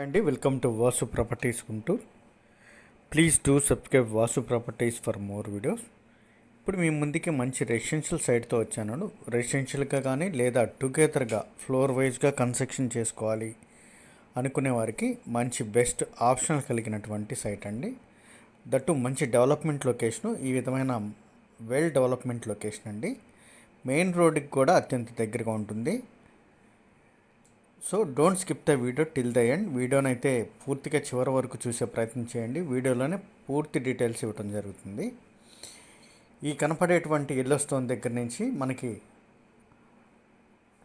అండి welcome to Vasu Properties Guntur please do subscribe Vasu Properties for more videos ఇప్పుడు మీ ముందుకి మంచి రెసిడెన్షియల్ సైట్తో వచ్చాను. రెసిడెన్షియల్గా కానీ లేదా టుగెదర్గా ఫ్లోర్ వైజ్గా కన్స్ట్రక్షన్ చేసుకోవాలి అనుకునే వారికి మంచి బెస్ట్ ఆప్షన్ కలిగినటువంటి సైట్ అండి. దట్టు మంచి డెవలప్మెంట్ లొకేషను ఈ విధమైన వెల్ డెవలప్మెంట్ లొకేషన్ అండి. మెయిన్ రోడ్కి కూడా అత్యంత దగ్గరగా ఉంటుంది. So don't skip the video till the end. వీడియోని అయితే పూర్తిగా చివరి వరకు చూసే ప్రయత్నం చేయండి. వీడియోలోనే పూర్తి డీటెయిల్స్ ఇవ్వడం జరుగుతుంది. ఈ కనపడేటువంటి ఎల్లో స్టోన్ దగ్గర నుంచి మనకి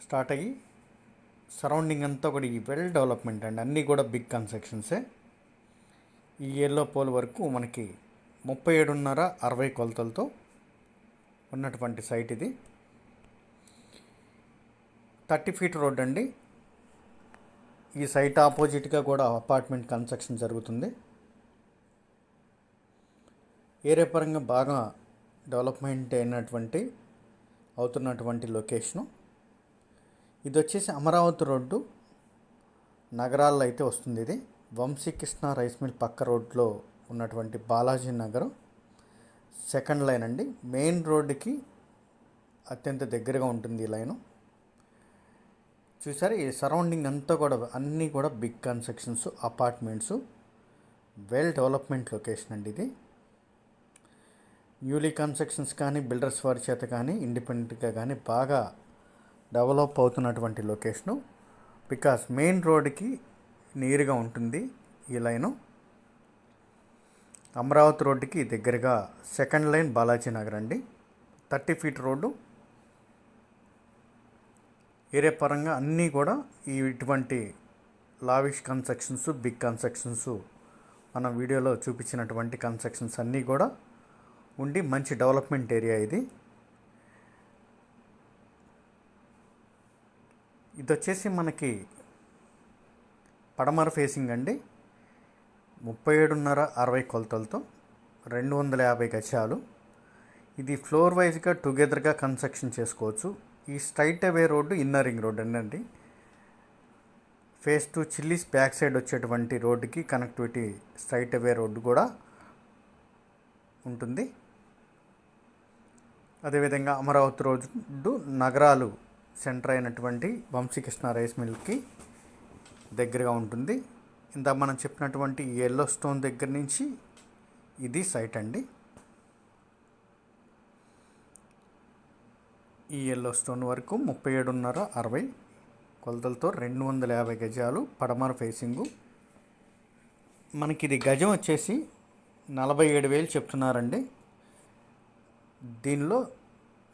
స్టార్ట్ అయ్యి సరౌండింగ్ అంతా కూడా ఈ వెల్ డెవలప్మెంట్ అండి. అన్నీ కూడా బిగ్ కన్స్ట్రక్షన్సే ఈ ఎల్లో పోల్ వరకు మనకి ముప్పై ఏడున్నర అరవై కొలతలతో ఉన్నటువంటి సైట్ ఇది. థర్టీ ఫీట్ రోడ్ అండి. ఈ సైట్ ఆపోజిట్గా కూడా అపార్ట్మెంట్ కన్స్ట్రక్షన్ జరుగుతుంది. ఏరియా పరంగా బాగా డెవలప్మెంట్ అయినటువంటి అవుతున్నటువంటి లొకేషను. ఇది వచ్చేసి అమరావతి రోడ్డు నగరాల్లో అయితే వస్తుంది ఇది. వంశీకృష్ణ రైస్ మిల్ పక్క రోడ్లో ఉన్నటువంటి బాలాజీ నగరం సెకండ్ లైన్ అండి. మెయిన్ రోడ్డుకి అత్యంత దగ్గరగా ఉంటుంది ఈ లైను. చూసారు? ఈ సరౌండింగ్ అంతా కూడా అన్నీ కూడా big constructions apartments well development location అండి ఇది. న్యూలీ కన్స్ట్రక్షన్స్ కానీ బిల్డర్స్ వారి చేత కానీ ఇండిపెండెంట్గా కానీ బాగా డెవలప్ అవుతున్నటువంటి లొకేషను బికాస్ మెయిన్ రోడ్కి నీరుగా ఉంటుంది ఈ లైను అమరావతి రోడ్డుకి దగ్గరగా సెకండ్ లైన్ బాలాజీ నగర్ అండి. Thirty feet road. ఏరియా పరంగా అన్నీ కూడా ఈ ఇటువంటి లావిష్ కన్స్ట్రక్షన్స్ బిగ్ కన్స్ట్రక్షన్స్ మన వీడియోలో చూపించినటువంటి కన్స్ట్రక్షన్స్ అన్నీ కూడా ఉండి మంచి డెవలప్మెంట్ ఏరియా ఇది. ఇది వచ్చేసి మనకి పడమర ఫేసింగ్ అండి. ముప్పై ఏడున్నర అరవై కొలతలతో రెండు వందల యాభై గజాలు. ఇది ఫ్లోర్ వైజ్గా టుగెదర్గా కన్స్ట్రక్షన్ చేసుకోవచ్చు. ఈ స్ట్రైట్ అవే రోడ్డు ఇన్నర్ రింగ్ రోడ్ అండి. Face to Chillies back side వచ్చేటువంటి రోడ్డుకి కనెక్టివిటీ స్ట్రైట్ అవే రోడ్డు కూడా ఉంటుంది. అదేవిధంగా అమరావతి రోడ్డు నగరాలు సెంటర్ అయినటువంటి వంశీకృష్ణ రైస్ మిల్కి దగ్గరగా ఉంటుంది. ఇందాక మనం చెప్పినటువంటి ఎల్లో స్టోన్ దగ్గర నుంచి ఇది సైట్ అండి. ఈ ఎల్లో స్టోన్ వరకు ముప్పై ఏడున్నర అరవై కొలతలతో రెండు వందల యాభై గజాలు పడమర ఫేసింగు మనకి ఇది గజం వచ్చేసి నలభై ఏడు వేలు చెప్తున్నారండి. దీనిలో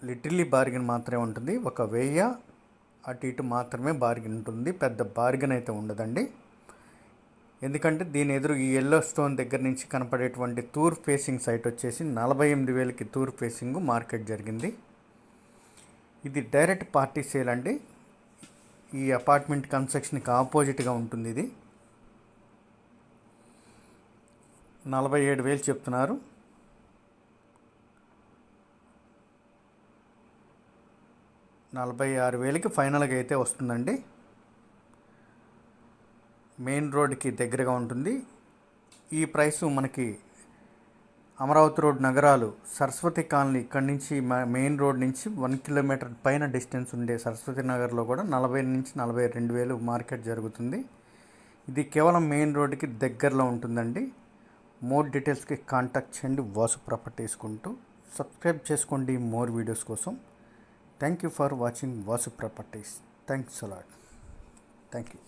లిటిల్లీ బార్గెన్ మాత్రమే ఉంటుంది. ఒక వెయ్యి అటు ఇటు మాత్రమే బార్గెన్ ఉంటుంది. పెద్ద బార్గెన్ అయితే ఉండదండి. ఎందుకంటే దీని ఎదురు ఈ ఎల్లో స్టోన్ దగ్గర నుంచి కనపడేటువంటి తూర్ ఫేసింగ్ సైట్ వచ్చేసి నలభై ఎనిమిది వేలకి తూర్ ఫేసింగ్ మార్కెట్ జరిగింది. ఇది డైరెక్ట్ పార్టీ సేల్ అండి. ఈ అపార్ట్మెంట్ కన్స్ట్రక్షన్కి ఆపోజిట్గా ఉంటుంది ఇది. నలభై ఏడు వేలు చెప్తున్నారు. నలభై ఆరు వేలకి ఫైనల్గా అయితే వస్తుందండి. మెయిన్ రోడ్కి దగ్గరగా ఉంటుంది. ఈ ప్రైస్ మనకి అమరావతి రోడ్ నగరాలు సరస్వతి కాలనీ ఇక్కడి నుంచి మెయిన్ రోడ్ నుంచి వన్ కిలోమీటర్ పైన డిస్టెన్స్ ఉండే సరస్వతి నగర్లో కూడా నలభై నుంచి నలభై రెండు వేలు మార్కెట్ జరుగుతుంది. ఇది కేవలం మెయిన్ రోడ్కి దగ్గరలో ఉంటుందండి. మోర్ డీటెయిల్స్కి కాంటాక్ట్ చేయండి. వాసు ప్రాపర్టీస్ కొంటూ సబ్స్క్రైబ్ చేసుకోండి మోర్ వీడియోస్ కోసం. Thank you for watching Vasu Properties. Thanks a lot. Thank you.